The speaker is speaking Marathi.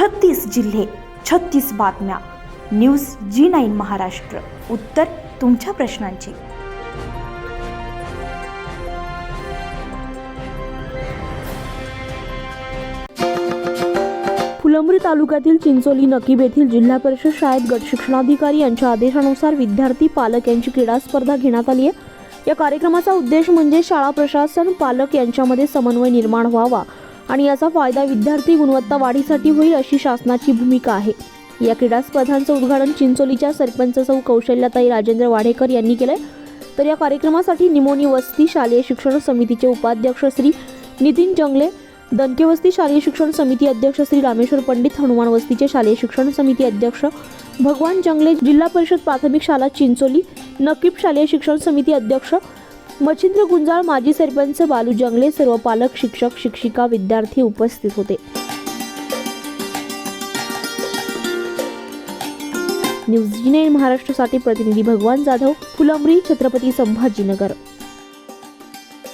छत्तीस जिल्हे छत्तीस बातम्या. News G nine Maharashtra. उत्तर तुमच्या प्रश्नांची. फुलंब्री तालुक्यातील चिंचोली नकीब येथील जिल्हा परिषद शाळेत गट शिक्षणाधिकारी यांच्या आदेशानुसार विद्यार्थी पालक यांची क्रीडा स्पर्धा घेण्यात आली आहे. या कार्यक्रमाचा उद्देश म्हणजे शाळा प्रशासन पालक यांच्यामध्ये समन्वय निर्माण व्हावा. आणि याचा फायदा विद्यार्थी गुणवत्ता वाढीसाठी होईल अशी शासनाची भूमिका आहे. या क्रीडा स्पर्धांचं उद्घाटन चिंचोलीच्या सरपंच सौ कौशल्याताई राजेंद्र वाढेकर यांनी केलंय. तर या कार्यक्रमासाठी निमोनी वस्ती शालेय शिक्षण समितीचे उपाध्यक्ष श्री नितीन जंगले दणकेवस्ती शालेय शिक्षण समिती अध्यक्ष श्री रामेश्वर पंडित हनुमान वस्तीचे शालेय शिक्षण समिती अध्यक्ष भगवान जंगले जिल्हा परिषद प्राथमिक शाळा चिंचोली नकीब शालेय शिक्षण समिती अध्यक्ष मच्छिंद्र गुंजाळ माजी सरपंच बालू जंगले सर्व पालक शिक्षक शिक्षिका विद्यार्थी उपस्थित होते. न्यूज महाराष्ट्रासाठी प्रतिनिधी भगवान जाधव फुलंब्री छत्रपती संभाजीनगर.